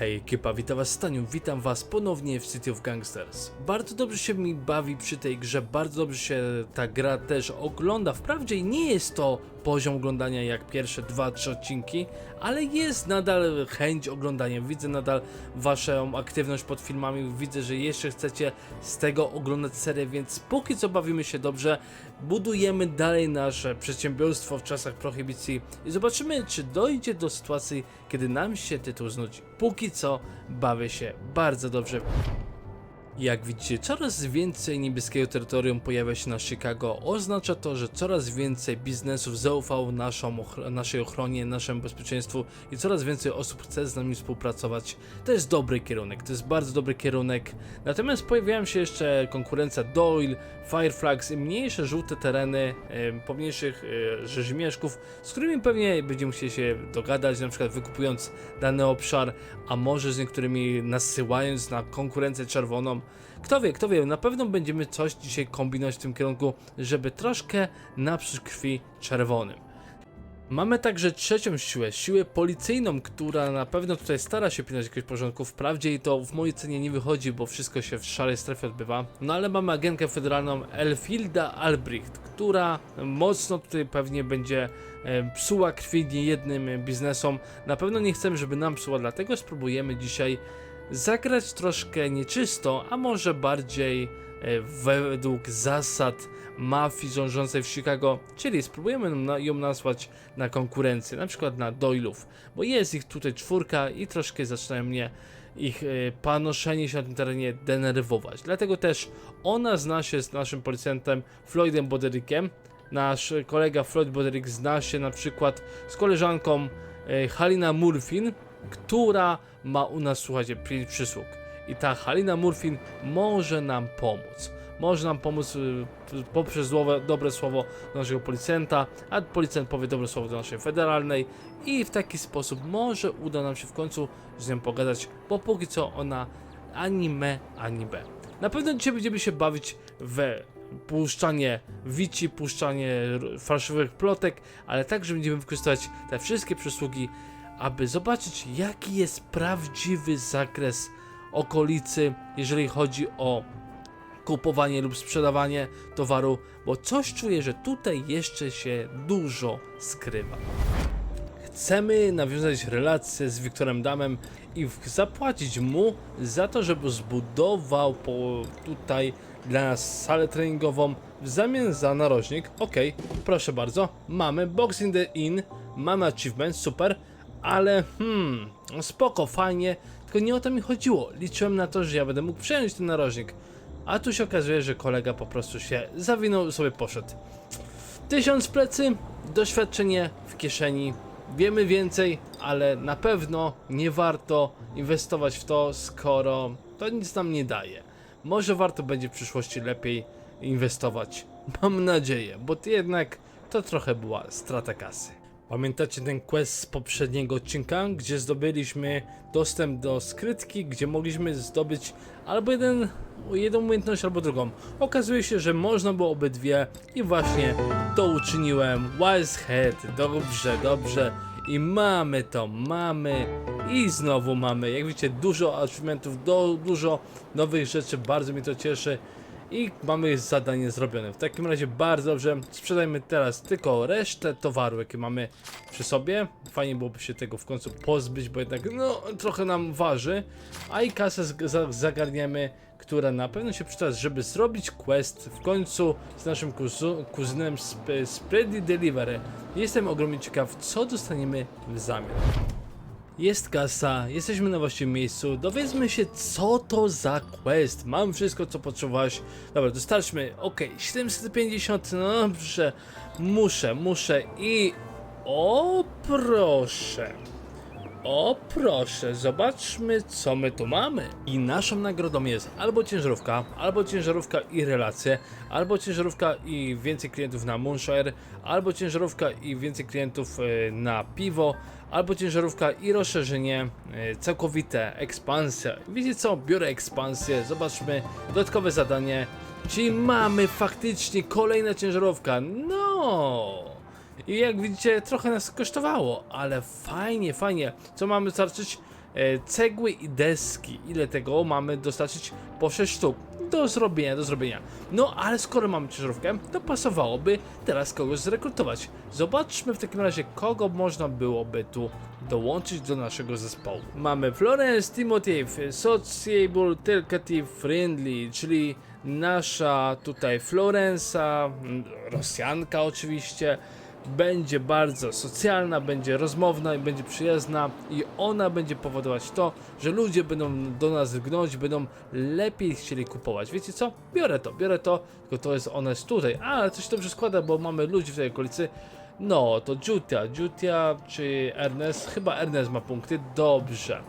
Hej ekipa, witam was Staniu, witam was ponownie w City of Gangsters. Bardzo dobrze się mi bawi przy tej grze, bardzo dobrze się ta gra też ogląda. Wprawdzie nie jest to poziom oglądania jak pierwsze 2-3 odcinki, ale jest nadal chęć oglądania. Widzę nadal waszą aktywność pod filmami, widzę, że jeszcze chcecie z tego oglądać serię, więc póki co bawimy się dobrze, budujemy dalej nasze przedsiębiorstwo w czasach prohibicji i zobaczymy, czy dojdzie do sytuacji, kiedy nam się tytuł znudzi. Póki co bawię się bardzo dobrze. Jak widzicie, coraz więcej niebieskiego terytorium pojawia się na Chicago. Oznacza to, że coraz więcej biznesów zaufało naszą naszej ochronie, naszemu bezpieczeństwu i coraz więcej osób chce z nami współpracować. To jest dobry kierunek, to jest bardzo dobry kierunek. Natomiast pojawiają się jeszcze konkurencja Doyle, Fireflags i mniejsze żółte tereny e, pomniejszych e, rzeźmieszków, z którymi pewnie będziemy musieli się dogadać, na przykład wykupując dany obszar, a może z niektórymi nasyłając na konkurencję czerwoną. Kto wie, kto wie, na pewno będziemy coś dzisiaj kombinować w tym kierunku, żeby troszkę napsuć krwi czerwonym. Mamy także trzecią siłę, siłę policyjną, która na pewno tutaj stara się pilnować jakiegoś porządku. Wprawdzie i to w mojej cenie nie wychodzi, bo wszystko się w szarej strefie odbywa. No ale mamy agentkę federalną Elfilda Albrecht, która mocno tutaj pewnie będzie e, psuła krwi niejednym biznesom. Na pewno nie chcemy, żeby nam psuła, dlatego spróbujemy dzisiaj zagrać troszkę nieczysto, a może bardziej e, według zasad mafii rządzącej w Chicago, czyli spróbujemy ją nazwać na konkurencję, na przykład na Doylów, bo jest ich tutaj czwórka i troszkę zaczynają mnie ich e, panoszenie się na tym terenie denerwować. Dlatego też ona zna się z naszym policjantem Floydem Boderickiem. Nasz kolega Floyd Boderick zna się na przykład z koleżanką e, Halina Murfin, która ma u nas, słuchajcie, przysług. I ta Halina Murfin może nam pomóc. Może nam pomóc y, poprzez złowe, dobre słowo do naszego policjanta, a policjant powie dobre słowo do naszej federalnej i w taki sposób może uda nam się w końcu z nią pogadać, bo póki co ona ani me, ani b. Na pewno dzisiaj będziemy się bawić we puszczanie wici, puszczanie fałszywych plotek, ale także będziemy wykorzystywać te wszystkie przysługi, aby zobaczyć jaki jest prawdziwy zakres okolicy, jeżeli chodzi o kupowanie lub sprzedawanie towaru, bo coś czuję, że tutaj jeszcze się dużo skrywa. Chcemy nawiązać relacje z Wiktorem Damem i zapłacić mu za to, żeby zbudował tutaj dla nas salę treningową w zamian za narożnik. Ok, proszę bardzo, mamy Boxing the In, mamy achievement, super, ale hmm, spoko, fajnie, tylko nie o to mi chodziło. Liczyłem na to, że ja będę mógł przejąć ten narożnik, a tu się okazuje, że kolega po prostu się zawinął sobie poszedł. Tysiąc plecy, doświadczenie w kieszeni. Wiemy więcej, ale na pewno nie warto inwestować w to, skoro to nic nam nie daje. Może warto będzie w przyszłości lepiej inwestować. Mam nadzieję, bo jednak to trochę była strata kasy. Pamiętacie ten quest z poprzedniego odcinka, gdzie zdobyliśmy dostęp do skrytki, gdzie mogliśmy zdobyć albo jeden, jedną umiejętność, albo drugą. Okazuje się, że można było obydwie i właśnie to uczyniłem. Wise Head, dobrze, dobrze. I mamy to, mamy i znowu mamy. Jak widzicie, dużo achievementów, do, dużo nowych rzeczy, bardzo mnie to cieszy. I mamy zadanie zrobione. W takim razie bardzo dobrze. Sprzedajmy teraz tylko resztę towaru, jakie mamy przy sobie. Fajnie byłoby się tego w końcu pozbyć, bo jednak no trochę nam waży. A i kasę zagarniemy, która na pewno się przyda, żeby zrobić quest w końcu z naszym kuzu- kuzynem Sp Spready Delivery. Jestem ogromnie ciekaw, co dostaniemy w zamian. Jest kasa, jesteśmy na właściwym miejscu. Dowiedzmy się, co to za quest. Mam wszystko, co potrzebowałeś. Dobra, dostarczmy. Ok, 750. No dobrze. Muszę, muszę i. O, proszę. O proszę, zobaczmy co my tu mamy. I naszą nagrodą jest albo ciężarówka, albo ciężarówka i relacje, albo ciężarówka i więcej klientów na Moonshire, albo ciężarówka i więcej klientów e, na piwo, albo ciężarówka i rozszerzenie e, całkowite, ekspansja. Wiecie co, biorę ekspansję, zobaczmy, dodatkowe zadanie. Czyli mamy faktycznie kolejna ciężarówka. No! I jak widzicie, trochę nas kosztowało, ale fajnie, fajnie. Co mamy starczyć? e, cegły i deski. Ile tego mamy dostarczyć? Po 6 sztuk. Do zrobienia, do zrobienia. No, ale skoro mamy ciężarówkę, to pasowałoby teraz kogoś zrekrutować. Zobaczmy w takim razie, kogo można byłoby tu dołączyć do naszego zespołu. Mamy Florence Timothy, Sociable Talkative Friendly, czyli nasza tutaj Florensa, Rosjanka oczywiście, będzie bardzo socjalna, będzie rozmowna i będzie przyjazna i ona będzie powodować to, że ludzie będą do nas gnąć, będą lepiej chcieli kupować. Wiecie co? Biorę to, biorę to, tylko to jest ona jest tutaj, ale coś dobrze składa, bo mamy ludzi w tej okolicy. No, to Jutia, Jutia czy Ernest? Chyba Ernest ma punkty, dobrze.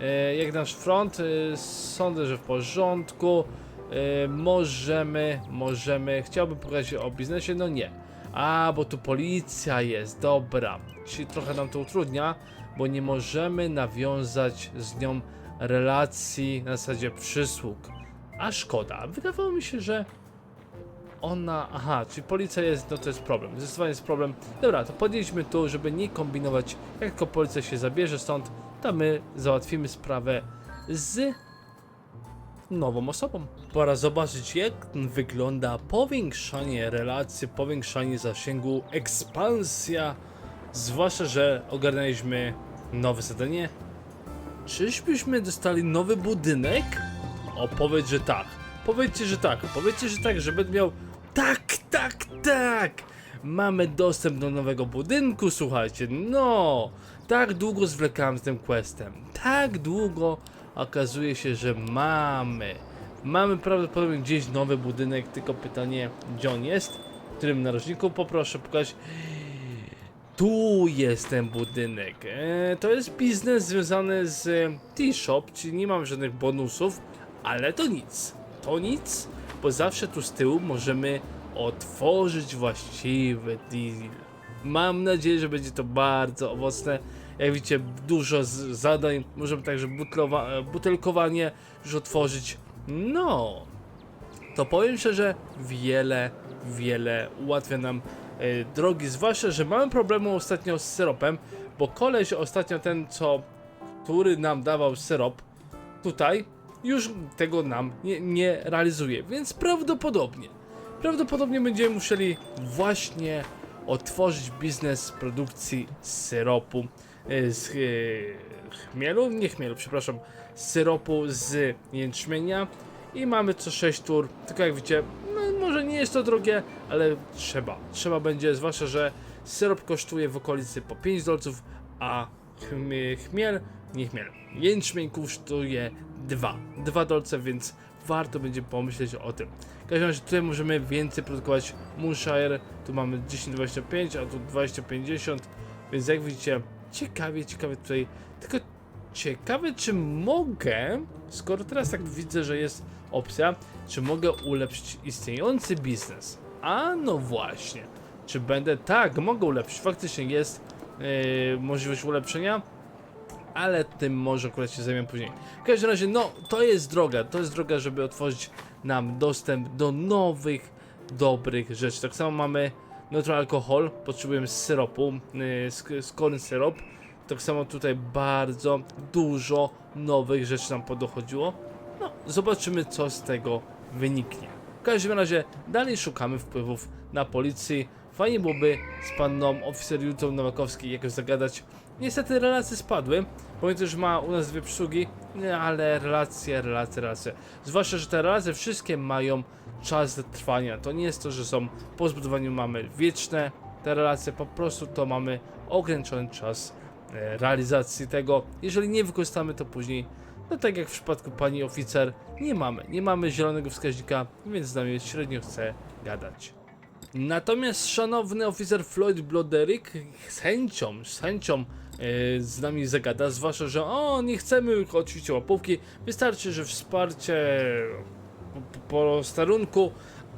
E, jak nasz front, e, sądzę, że w porządku. E, możemy, możemy. Chciałbym powiedzieć o biznesie, no nie. A, bo tu policja jest, dobra. Czyli trochę nam to utrudnia, bo nie możemy nawiązać z nią relacji na zasadzie przysług. A szkoda. Wydawało mi się, że ona. Aha, czyli policja jest, no to jest problem. Zdecydowanie jest problem. Dobra, to podjedźmy tu, żeby nie kombinować. Jak tylko policja się zabierze stąd, to my załatwimy sprawę z nową osobą. Pora zobaczyć, jak wygląda powiększanie relacji, powiększanie zasięgu, ekspansja. Zwłaszcza, że ogarnęliśmy nowe zadanie. Czyżbyśmy dostali nowy budynek? O, powiedz, że tak. Powiedzcie, że tak. Powiedzcie, że tak, że będę miał. Tak, tak, tak! Mamy dostęp do nowego budynku, słuchajcie. No! Tak długo zwlekałem z tym questem. Tak długo okazuje się, że mamy. Mamy prawdopodobnie gdzieś nowy budynek, tylko pytanie, gdzie on jest? W którym narożniku poproszę pokazać. Tu jest ten budynek. E, to jest biznes związany z T-Shop, czyli nie mam żadnych bonusów, ale to nic. To nic, bo zawsze tu z tyłu możemy otworzyć właściwy deal. Mam nadzieję, że będzie to bardzo owocne. Jak widzicie, dużo zadań. Możemy także butelkowanie już otworzyć. No, to powiem szczerze, wiele, wiele ułatwia nam e, drogi, zwłaszcza, że mamy problemu ostatnio z syropem, bo koleś ostatnio ten, co, który nam dawał syrop, tutaj, już tego nam nie, nie realizuje, więc prawdopodobnie, prawdopodobnie będziemy musieli właśnie otworzyć biznes produkcji syropu e, z e, chmielu, nie chmielu, przepraszam, syropu z jęczmienia. I mamy co 6 tur, tylko jak widzicie, no może nie jest to drogie, ale trzeba, trzeba będzie, zwłaszcza, że syrop kosztuje w okolicy po 5 dolców, a chmie- chmiel, nie chmiel, jęczmień kosztuje 2, 2 dolce, więc warto będzie pomyśleć o tym. W każdym razie tutaj możemy więcej produkować Moonshire, tu mamy 10,25, a tu 20,50, więc jak widzicie, ciekawie, ciekawie tutaj, tylko ciekawe czy mogę, skoro teraz tak widzę, że jest opcja, czy mogę ulepszyć istniejący biznes. A no właśnie, czy będę, tak, mogę ulepszyć, faktycznie jest yy, możliwość ulepszenia, ale tym może akurat się zajmę później. W każdym razie, no, to jest droga, to jest droga, żeby otworzyć nam dostęp do nowych, dobrych rzeczy. Tak samo mamy neutral alkohol, potrzebujemy syropu, yy, sk- skorny syrop. Tak samo tutaj bardzo dużo nowych rzeczy nam podochodziło. No, zobaczymy co z tego wyniknie. W każdym razie dalej szukamy wpływów na policji. Fajnie byłoby z panną oficer Jutą Nowakowskiej jakoś zagadać. Niestety relacje spadły. Pamiętam, że ma u nas dwie przysługi, nie, ale relacje, relacje, relacje. Zwłaszcza, że te relacje wszystkie mają czas trwania. To nie jest to, że są po zbudowaniu mamy wieczne te relacje, po prostu to mamy ograniczony czas e, realizacji tego. Jeżeli nie wykorzystamy to później, no tak jak w przypadku pani oficer, nie mamy, nie mamy zielonego wskaźnika, więc z nami średnio chce gadać. Natomiast szanowny oficer Floyd Bloderyk z chęcią, z chęcią z nami zagada, zwłaszcza, że o, nie chcemy oczywiście łapówki, wystarczy, że wsparcie po, po starunku,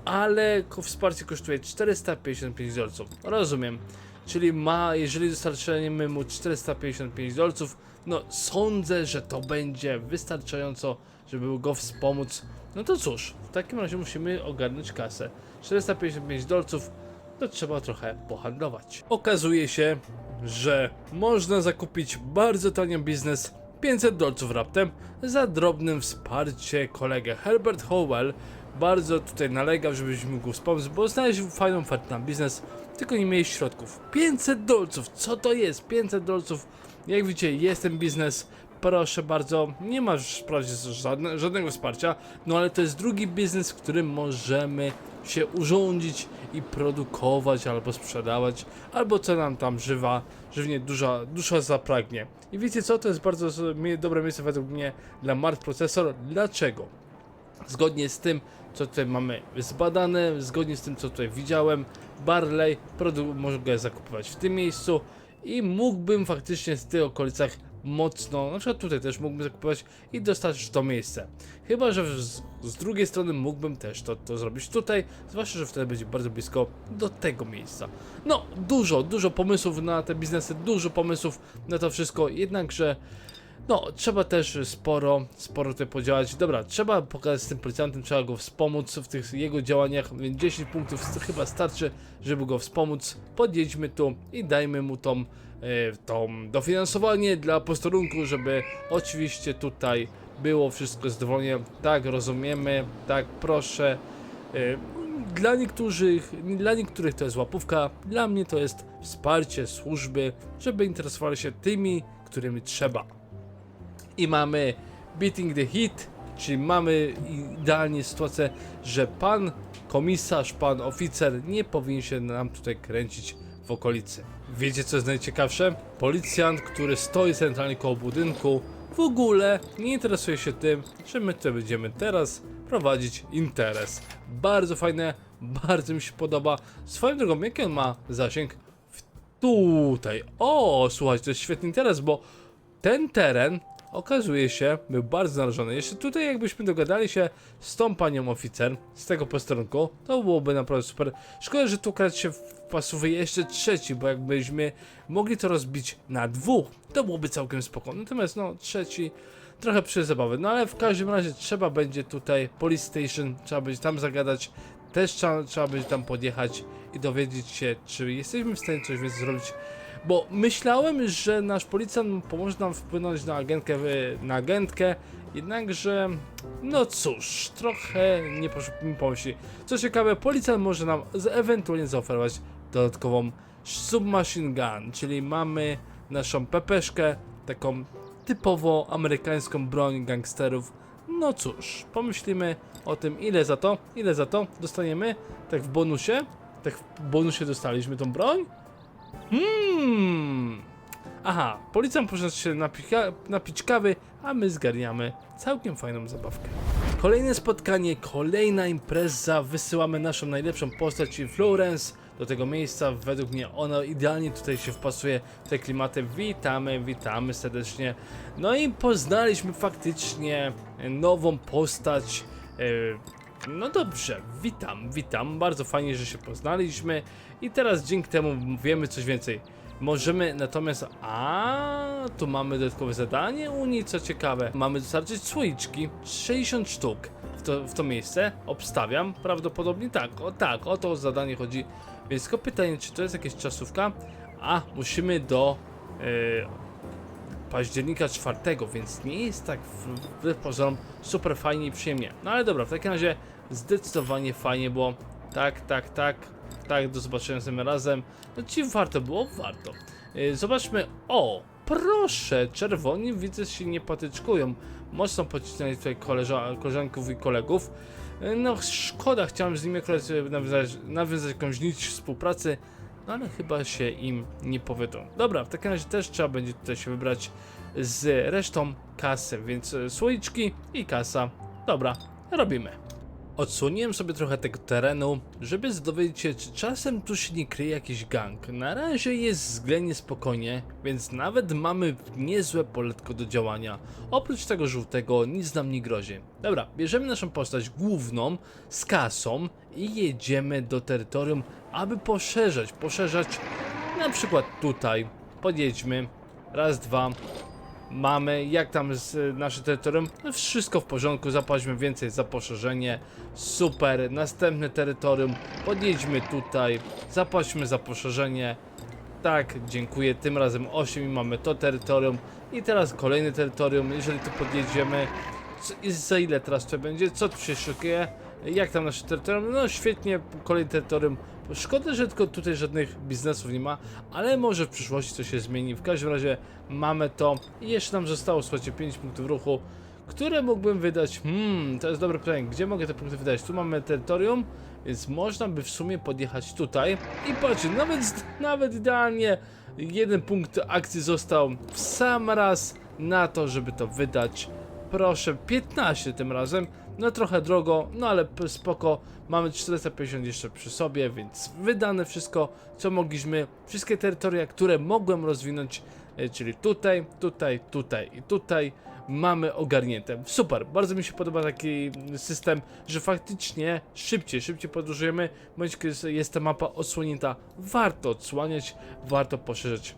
ale wsparcie kosztuje 455 dolców. Rozumiem. Czyli ma, jeżeli dostarczymy mu 455 dolców, no sądzę, że to będzie wystarczająco, żeby go wspomóc. No to cóż, w takim razie musimy ogarnąć kasę. 455 dolców, to trzeba trochę pohandlować. Okazuje się, że można zakupić bardzo tanio biznes 500 dolców raptem za drobnym wsparcie kolegę Herbert Howell bardzo tutaj nalegał, żebyś mógł wspomóc, bo znaleźlił fajną ofertę na biznes, tylko nie mieli środków. 500 dolców, co to jest? 500 dolców, jak widzicie, jest ten biznes, proszę bardzo, nie masz wprawdzie żadne, żadnego wsparcia, no ale to jest drugi biznes, w którym możemy się urządzić i produkować albo sprzedawać, albo co nam tam żywa, żywnie duża, dusza zapragnie. I wiecie co, to jest bardzo dobre miejsce według mnie dla Mart Processor. Dlaczego? Zgodnie z tym, co tutaj mamy zbadane, zgodnie z tym, co tutaj widziałem, Barley produkt mogę zakupywać w tym miejscu i mógłbym faktycznie w tych okolicach mocno, na przykład tutaj też mógłbym zakupywać i dostać to miejsce. Chyba, że z, z drugiej strony mógłbym też to, to zrobić tutaj, zwłaszcza, że wtedy będzie bardzo blisko do tego miejsca. No, dużo, dużo pomysłów na te biznesy, dużo pomysłów na to wszystko, jednakże no, trzeba też sporo, sporo tutaj podziałać. Dobra, trzeba pokazać z tym policjantem, trzeba go wspomóc w tych jego działaniach, więc 10 punktów chyba starczy, żeby go wspomóc. Podjedźmy tu i dajmy mu tą, e, tą dofinansowanie dla posterunku, żeby oczywiście tutaj było wszystko zadowolenie. Tak, rozumiemy, tak, proszę. E, Dla niektórych, dla niektórych to jest łapówka, dla mnie to jest wsparcie służby, żeby interesowali się tymi, którymi trzeba i mamy Beating the Heat, czyli mamy idealnie sytuację, że pan komisarz, pan oficer nie powinien się nam tutaj kręcić w okolicy. Wiecie co jest najciekawsze? Policjant, który stoi centralnie koło budynku, w ogóle nie interesuje się tym, że my tutaj będziemy teraz prowadzić interes. Bardzo fajne, bardzo mi się podoba. Swoją drogą, jaki on ma zasięg? Tutaj. O, słuchajcie, to jest świetny interes, bo ten teren okazuje się był bardzo narażony. Jeszcze tutaj jakbyśmy dogadali się z tą panią oficer z tego posterunku, to byłoby naprawdę super. Szkoda, że tu akurat się wpasuje jeszcze trzeci, bo jakbyśmy mogli to rozbić na dwóch, to byłoby całkiem spokojne. Natomiast no, trzeci trochę przy zabawy. No ale w każdym razie trzeba będzie tutaj Police Station, trzeba będzie tam zagadać, też trzeba, trzeba będzie tam podjechać i dowiedzieć się, czy jesteśmy w stanie coś więcej zrobić bo myślałem, że nasz policjant pomoże nam wpłynąć na agentkę, na agentkę, jednakże, no cóż, trochę nie poszło pomyśli. Co ciekawe, policjant może nam ewentualnie zaoferować dodatkową submachine gun, czyli mamy naszą pepeszkę, taką typowo amerykańską broń gangsterów. No cóż, pomyślimy o tym, ile za to, ile za to dostaniemy, tak w bonusie, tak w bonusie dostaliśmy tą broń. Hmm. Aha, policjant poszedł się napika- napić kawy, a my zgarniamy całkiem fajną zabawkę. Kolejne spotkanie, kolejna impreza. Wysyłamy naszą najlepszą postać, Florence, do tego miejsca. Według mnie ona idealnie tutaj się wpasuje w te klimaty. Witamy, witamy serdecznie. No i poznaliśmy faktycznie nową postać. e, no dobrze, witam, witam. Bardzo fajnie, że się poznaliśmy i teraz dzięki temu wiemy coś więcej. Możemy natomiast. A tu mamy dodatkowe zadanie Unii, co ciekawe. Mamy dostarczyć słoiczki 60 sztuk w to, w to miejsce. Obstawiam, prawdopodobnie tak. O tak, o to zadanie chodzi. Więc tylko pytanie, czy to jest jakaś czasówka? A, musimy do. Yy, października 4, więc nie jest tak w- wbrew pozorom super fajnie i przyjemnie. No ale dobra, w takim razie zdecydowanie fajnie było. Tak, tak, tak, tak, do zobaczenia następnym razem. No ci warto było? Warto. Yy, zobaczmy, o, proszę, czerwoni widzę się nie patyczkują. Mocno pocisnęli tutaj koleża, koleżanków i kolegów. Yy, No szkoda, chciałem z nimi sobie nawiązać, nawiązać jakąś nić współpracy, no ale chyba się im nie powiedzą. Dobra, w takim razie też trzeba będzie tutaj się wybrać z resztą kasy, więc słoiczki i kasa. Dobra, robimy. Odsłoniłem sobie trochę tego terenu, żeby dowiedzieć się, czy czasem tu się nie kryje jakiś gang. Na razie jest względnie spokojnie, więc nawet mamy niezłe poletko do działania. Oprócz tego żółtego nic nam nie grozi. Dobra, bierzemy naszą postać główną z kasą i jedziemy do terytorium, aby poszerzać, poszerzać na przykład tutaj. Podjedźmy, raz, dwa, mamy, jak tam z y, nasze terytorium, no wszystko w porządku, zapłacimy więcej za poszerzenie, super, następne terytorium, podjedźmy tutaj, zapłaćmy za poszerzenie, Tak, dziękuję. Tym razem 8 i mamy to terytorium. I teraz kolejne terytorium. Jeżeli tu podjedziemy. Co, za ile teraz to będzie? Co tu się szykuje? Jak tam nasze terytorium? No świetnie, kolejne terytorium. Szkoda, że tylko tutaj żadnych biznesów nie ma, ale może w przyszłości coś się zmieni. W każdym razie mamy to i jeszcze nam zostało, słuchajcie, 5 punktów ruchu, które mógłbym wydać. Hmm, to jest dobre pytanie. Gdzie mogę te punkty wydać? Tu mamy terytorium, więc można by w sumie podjechać tutaj i patrzcie, nawet, nawet idealnie jeden punkt akcji został w sam raz na to, żeby to wydać. Proszę, 15 tym razem. No trochę drogo, no ale spoko. Mamy 450 jeszcze przy sobie, więc wydane wszystko, co mogliśmy. Wszystkie terytoria, które mogłem rozwinąć, e, czyli tutaj, tutaj, tutaj i tutaj mamy ogarnięte. Super, bardzo mi się podoba taki system, że faktycznie szybciej, szybciej podróżujemy, bądź jest ta mapa odsłonięta. Warto odsłaniać, warto poszerzać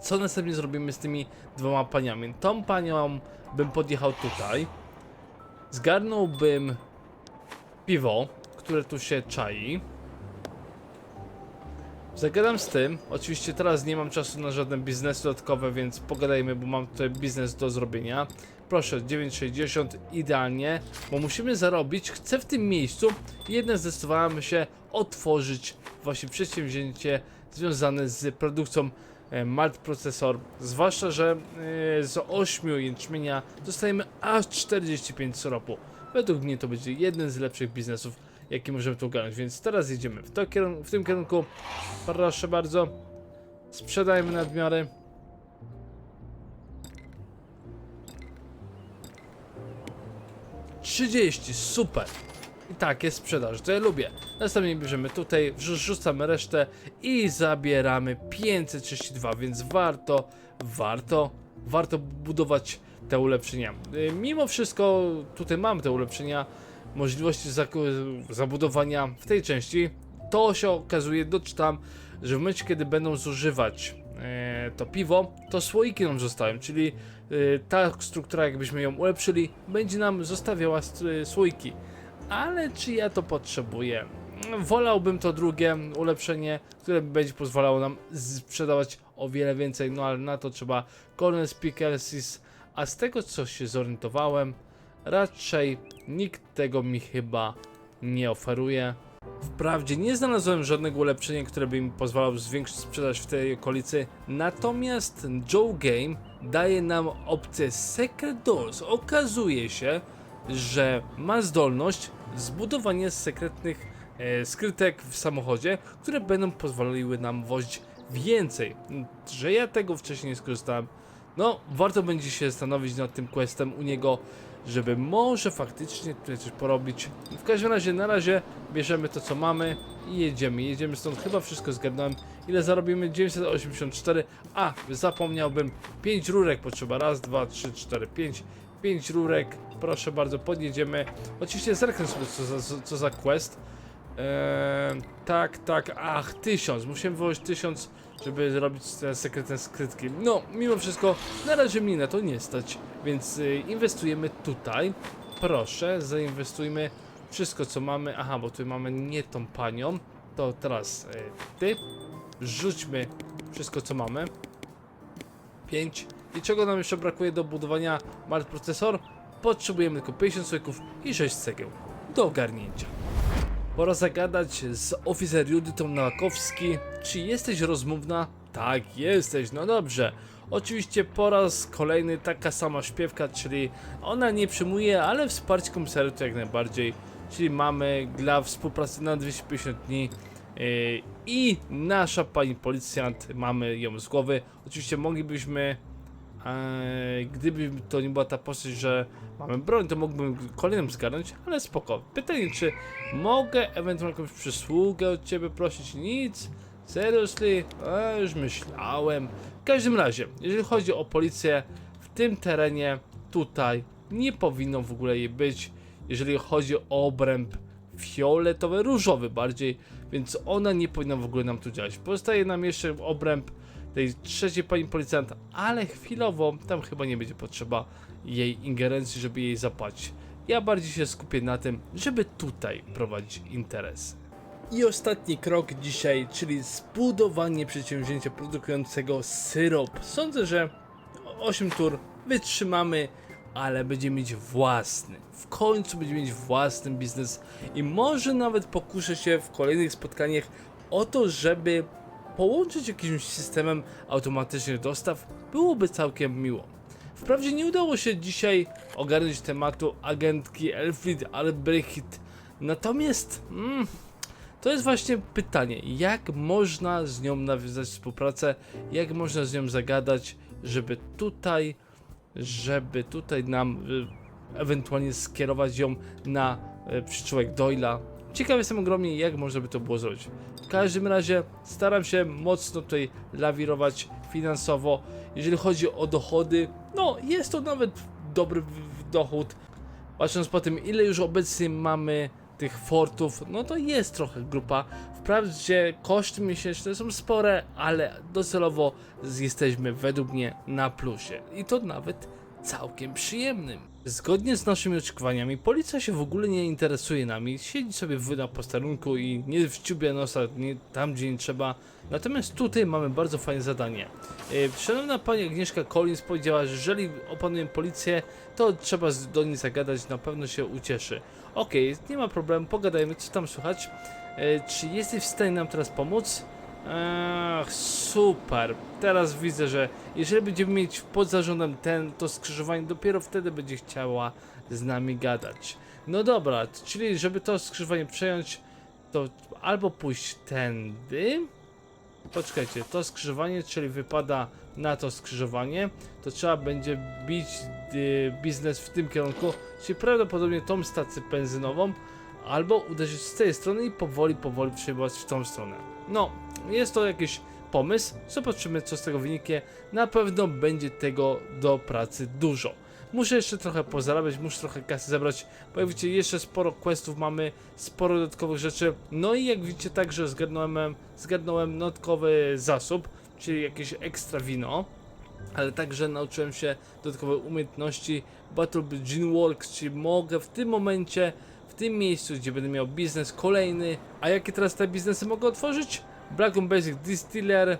co następnie zrobimy z tymi dwoma paniami? Tą panią bym podjechał tutaj. Zgarnąłbym piwo, które tu się czai. Zagadam z tym. Oczywiście teraz nie mam czasu na żadne biznesy dodatkowe, więc pogadajmy, bo mam tutaj biznes do zrobienia. Proszę, 9,60 idealnie, bo musimy zarobić. Chcę w tym miejscu jednak zdecydowałem się otworzyć właśnie przedsięwzięcie związane z produkcją malt procesor. Zwłaszcza, że e, z 8 jęczmienia dostajemy aż 45 syropu. Według mnie to będzie jeden z lepszych biznesów, jaki możemy tu ogarnąć. Więc teraz jedziemy w, to w tym kierunku. Proszę bardzo. Sprzedajmy nadmiary. Trzydzieści, super. I tak, jest sprzedaż, to ja lubię. Następnie bierzemy tutaj, wrzucamy resztę i zabieramy 532, więc warto, warto, warto budować te ulepszenia. Y, Mimo wszystko tutaj mamy te ulepszenia, możliwości zabudowania w tej części. To się okazuje, doczytam, że w momencie kiedy będą zużywać e, to piwo, to słoiki nam zostają, czyli e, ta struktura jakbyśmy ją ulepszyli, będzie nam zostawiała st- słoiki ale czy ja to potrzebuję? Wolałbym to drugie ulepszenie, które będzie pozwalało nam sprzedawać o wiele więcej, no ale na to trzeba Corners Pickelsis, a z tego co się zorientowałem, raczej nikt tego mi chyba nie oferuje. Wprawdzie nie znalazłem żadnego ulepszenia, które by mi pozwalało zwiększyć sprzedaż w tej okolicy, natomiast Joe Game daje nam opcję Secret Doors. Okazuje się, że ma zdolność zbudowania sekretnych e, skrytek w samochodzie, które będą pozwoliły nam wozić więcej. Że ja tego wcześniej nie skorzystałem. No, warto będzie się zastanowić nad tym questem u niego, żeby może faktycznie tutaj coś porobić. W każdym razie, na razie bierzemy to, co mamy i jedziemy. Jedziemy stąd, chyba wszystko zgadnąłem. Ile zarobimy? 984. A, zapomniałbym. 5 rurek potrzeba. Raz, dwa, trzy, cztery, pięć. 5 rurek, proszę bardzo, podjedziemy. Oczywiście zerknę sobie, co za, co za quest. Eee, tak, tak, ach, 1000. Musiałem wywołać 1000, żeby zrobić te sekretne skrytki. No, mimo wszystko, na razie mnie na to nie stać, więc y, inwestujemy tutaj. Proszę, zainwestujmy wszystko, co mamy. Aha, bo tu mamy nie tą panią. To teraz y, ty. Rzućmy wszystko, co mamy. 5. I czego nam jeszcze brakuje do budowania Mart Procesor? Potrzebujemy tylko 50 słoików i 6 cegieł do ogarnięcia. Pora zagadać z oficer Judytą Nowakowski. Czy jesteś rozmówna? Tak, jesteś, no dobrze. Oczywiście po raz kolejny taka sama śpiewka, czyli ona nie przyjmuje, ale wsparcie komisariatu jak najbardziej. Czyli mamy dla współpracy na 250 dni Yy, I nasza pani policjant, mamy ją z głowy. Oczywiście moglibyśmy, gdyby to nie była ta postać, że mamy broń, to mógłbym kolejną zgarnąć, ale spoko. Pytanie, czy mogę ewentualnie jakąś przysługę od ciebie prosić? Nic. Seriously? A, już myślałem. W każdym razie, jeżeli chodzi o policję, w tym terenie, tutaj, nie powinno w ogóle jej być, jeżeli chodzi o obręb fioletowy, różowy bardziej, więc ona nie powinna w ogóle nam tu działać. Pozostaje nam jeszcze obręb tej trzeciej pani policjanta, ale chwilowo tam chyba nie będzie potrzeba jej ingerencji, żeby jej zapłacić. Ja bardziej się skupię na tym, żeby tutaj prowadzić interesy. I ostatni krok dzisiaj, czyli zbudowanie przedsięwzięcia produkującego syrop. Sądzę, że 8 tur wytrzymamy, ale będziemy mieć własny. W końcu będziemy mieć własny biznes i może nawet pokuszę się w kolejnych spotkaniach o to, żeby połączyć jakimś systemem automatycznych dostaw. Byłoby całkiem miło. Wprawdzie nie udało się dzisiaj ogarnąć tematu agentki Elfried Albrecht, natomiast mm, to jest właśnie pytanie, jak można z nią nawiązać współpracę, jak można z nią zagadać, żeby tutaj, żeby tutaj nam y, ewentualnie skierować ją na y, przyczółek Doyla. Ciekaw jestem ogromnie, jak można by to było zrobić. W każdym razie staram się mocno tutaj lawirować finansowo. Jeżeli chodzi o dochody, no jest to nawet dobry dochód. Patrząc po tym, ile już obecnie mamy tych fortów, no to jest trochę grupa. Wprawdzie koszty miesięczne są spore, ale docelowo jesteśmy według mnie na plusie. I to nawet całkiem przyjemnym. Zgodnie z naszymi oczekiwaniami, policja się w ogóle nie interesuje nami, siedzi sobie w na posterunku i nie wciubia nosa nie, tam, gdzie nie trzeba. Natomiast tutaj mamy bardzo fajne zadanie. Yy, Szanowna pani Agnieszka Collins powiedziała, że jeżeli opanujemy policję, to trzeba do niej zagadać, na pewno się ucieszy. Okej, nie ma problemu, pogadajmy, co tam słychać. Yy, Czy jesteś w stanie nam teraz pomóc? Ach, super. Teraz widzę, że jeżeli będziemy mieć pod zarządem ten, to skrzyżowanie, dopiero wtedy będzie chciała z nami gadać. No dobra, czyli żeby to skrzyżowanie przejąć, to albo pójść tędy. Poczekajcie, to skrzyżowanie, czyli wypada na to skrzyżowanie, to trzeba będzie bić y, biznes w tym kierunku, czyli prawdopodobnie tą stację benzynową, albo uderzyć z tej strony i powoli, powoli przejmować w tą stronę. No, jest to jakiś pomysł, zobaczymy co z tego wyniknie. Na pewno będzie tego do pracy dużo. Muszę jeszcze trochę pozarabiać, muszę trochę kasy zebrać, bo jak widzicie jeszcze sporo questów mamy, sporo dodatkowych rzeczy. No i jak widzicie także zgarnąłem, zgarnąłem dodatkowy zasób, czyli jakieś ekstra wino. Ale także nauczyłem się dodatkowe umiejętności Battle Gin Works, czyli mogę w tym momencie w tym miejscu, gdzie będę miał biznes kolejny. A jakie teraz te biznesy mogę otworzyć? Black Basic Distiller, e,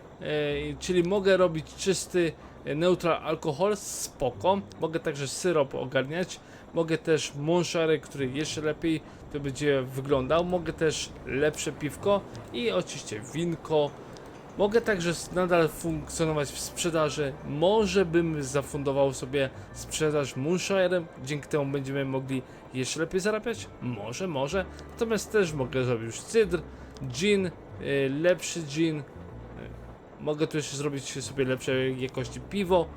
czyli mogę robić czysty e, neutral alkohol, spoko. Mogę także syrop ogarniać. Mogę też monszary, który jeszcze lepiej to będzie wyglądał. Mogę też lepsze piwko i oczywiście winko. Mogę także nadal funkcjonować w sprzedaży. Może bym zafundował sobie sprzedaż Moonshire'em, dzięki temu będziemy mogli jeszcze lepiej zarabiać? Może, może. Natomiast też mogę zrobić cydr, gin, lepszy gin. Y, mogę tu jeszcze zrobić sobie lepszej jakości piwo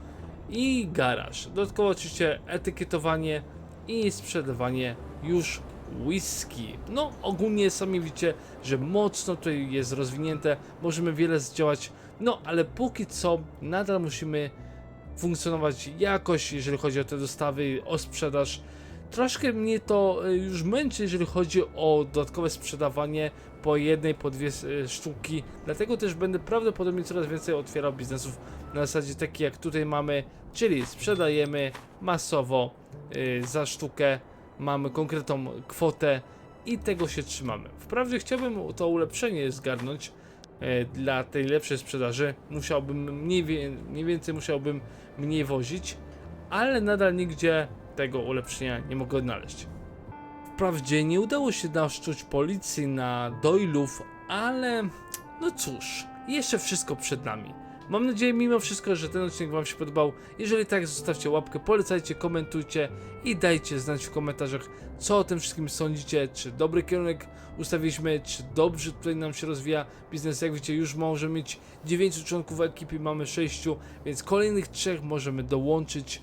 i garaż. Dodatkowo oczywiście etykietowanie i sprzedawanie już whisky. No, ogólnie sami widzicie, że mocno tutaj jest rozwinięte, możemy wiele zdziałać, no ale póki co nadal musimy funkcjonować jakoś, jeżeli chodzi o te dostawy, o sprzedaż. Troszkę mnie to y, już męczy, jeżeli chodzi o dodatkowe sprzedawanie po jednej, po dwie y, sztuki. Dlatego też będę prawdopodobnie coraz więcej otwierał biznesów na zasadzie takiej jak tutaj mamy, czyli sprzedajemy masowo y, za sztukę, mamy konkretną kwotę i tego się trzymamy. Wprawdzie chciałbym to ulepszenie zgarnąć e, dla tej lepszej sprzedaży. Musiałbym mniej, mniej więcej musiałbym mniej wozić, ale nadal nigdzie tego ulepszenia nie mogę odnaleźć. Wprawdzie nie udało się naszczuć policji na Doylów, ale no cóż, jeszcze wszystko przed nami. Mam nadzieję mimo wszystko, że ten odcinek Wam się podobał. Jeżeli tak, zostawcie łapkę, polecajcie, komentujcie i dajcie znać w komentarzach, co o tym wszystkim sądzicie, czy dobry kierunek ustawiliśmy, czy dobrze tutaj nam się rozwija biznes. Jak widzicie, już możemy mieć 9 członków ekipy, mamy 6, więc kolejnych trzech możemy dołączyć.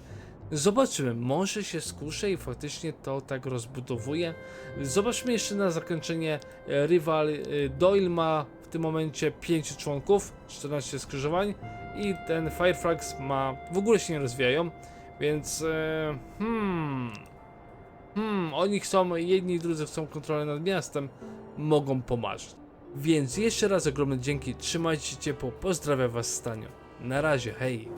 Zobaczymy, może się skuszę i faktycznie to tak rozbudowuje. Zobaczmy jeszcze na zakończenie. e, Rywal e, Doyle ma w tym momencie 5 członków, 14 skrzyżowań i ten Firefrax ma, w ogóle się nie rozwijają, więc e, hmm, hmm, oni chcą, jedni i drudzy chcą kontrolę nad miastem, mogą pomarzyć. Więc jeszcze raz ogromne dzięki, trzymajcie się ciepło, pozdrawiam was Stanio. Na razie, hej!